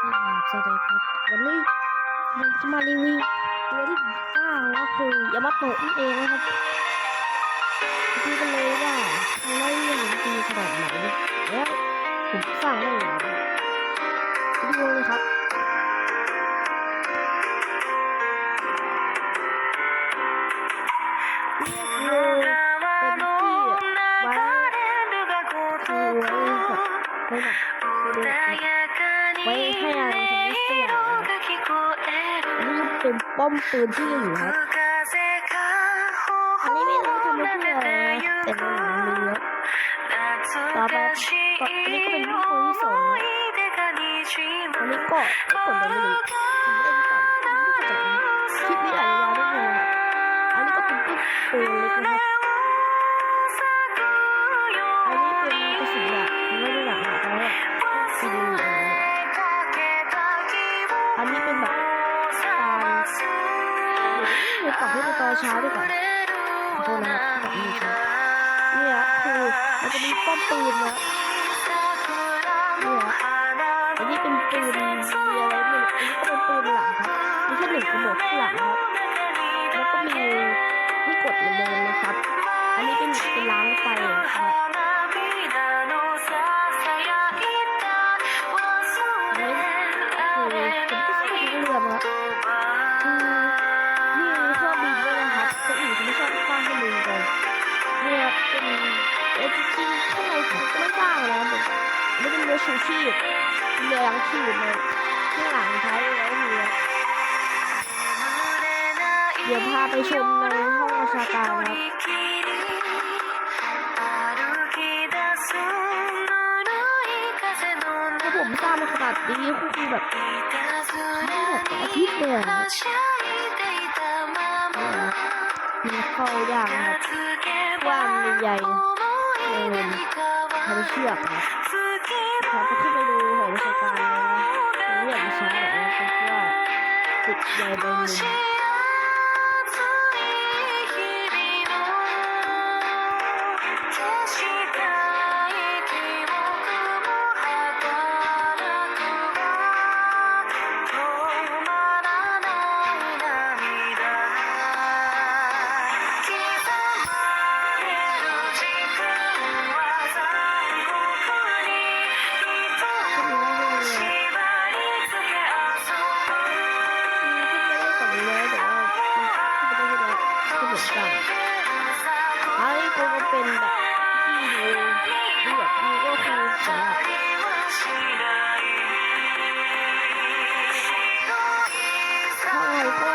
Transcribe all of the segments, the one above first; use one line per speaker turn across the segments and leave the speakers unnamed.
สวัสดีครับ วันนี้เราจะมารีวิวตัวที่ผมสร้างก็คือยามาโตะนั่นเองนะครับดูกันเลยว่าทำได้ยังดีขนาดไหนแล้วผมสร้างได้ยังไงดูเลยครับนี่คือเป็นที่ไว้คือไว้แบบไว้แบบคือดูนะครับ ไว้ให้อะไรทำให้เสียนะครับนี่เป็นป้อมปืนที่อยู่ครับอันนี้ไม่รู้ทำไปเพื่ออะไรนะแต่ในหนังมีเยอะต่อไปก็อันนี้ก็เป็นป้อมปืนที่สองอันนี้ก็ไม่กดเลยไม่รู้ทำได้หรือเปล่าไม่เข้าใจคลิปนี้อาจจะยาวนิดนึงอันนี้ก็เป็นปืนปืนเล็กนะครับอันนี้เป็นกระสุนแบบไม่ได้หนักหนาแต่ว่าซีดีอะไร เนี่เป็นแบบการเดี๋ยวปรับให้เป็นตอนเช้าดีกว่าขอโทษนะครับแบบนี้ครับเนี่ยคือมันจะมีป้อมปืนนะเนี่ยอันนี้เป็นปืนมีอะไรไม่รู้อันนี้ก็เป็นปืนหลังครับมีแค่หนึ่งกระบอกข้างหลังครับแล้วก็มีให้กดเหมือนเดิมนะครับ อันนี้เป็นเป็นล้างไฟนะครับ ชูชีพเป็นเรือยังชีพเลยข้างหลังท้ายเรือเรือเดี๋ยวพาไปชมในห้องปราชาการครับถ้าผมสร้างมาขนาดนี้ก็คือแบบใช้แบบอาทิตย์เดียนะมีเข้าอย่ากนะครับว่างใหญ่ๆเลยทำเชือกนะ ครับพาไปขึ้นไปดูหอราชการเลยนะผมไม่อยากจะช้าหรอกนะครับว่าติดใหญ่บน เป็นแบบที่ดูดูแบบดูก็คือสำหรับข้าก็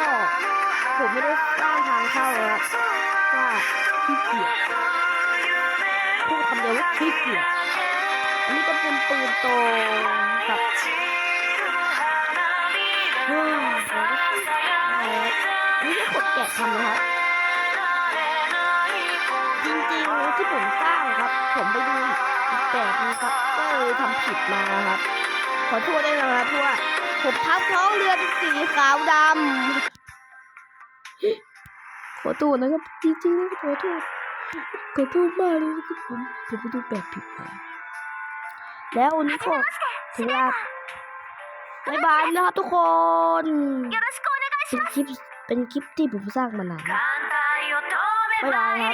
ผมไม่ได้สร้างทางเข้าแล้วว่าขี้เกียจพูดคำเดียวว่าขี้เกียจอันนี้ก็เป็นปืนโตครับเฮ้ยอันนี้ก็ขดแกะทำนะครับ จริงๆแล้วที่ผมสร้างครับ ผมไปดูอีกแบบนึงครับก็เลยทำผิดมาครับ ขอโทษด้วยนะครับเพราะว่าผมทับท้องเรือเป็นสีขาวดำขอโทษนะครับจริงๆแล้วขอโทษขอโทษมากเลยนะครับผมผมไปดูแบบผิดมาแล้ววันนี้ก็ถึงเวลาบายบายนะครับทุกคนเป็นคลิปเป็นคลิปที่ผมสร้างมานานแล้วบ๊ายบายครับ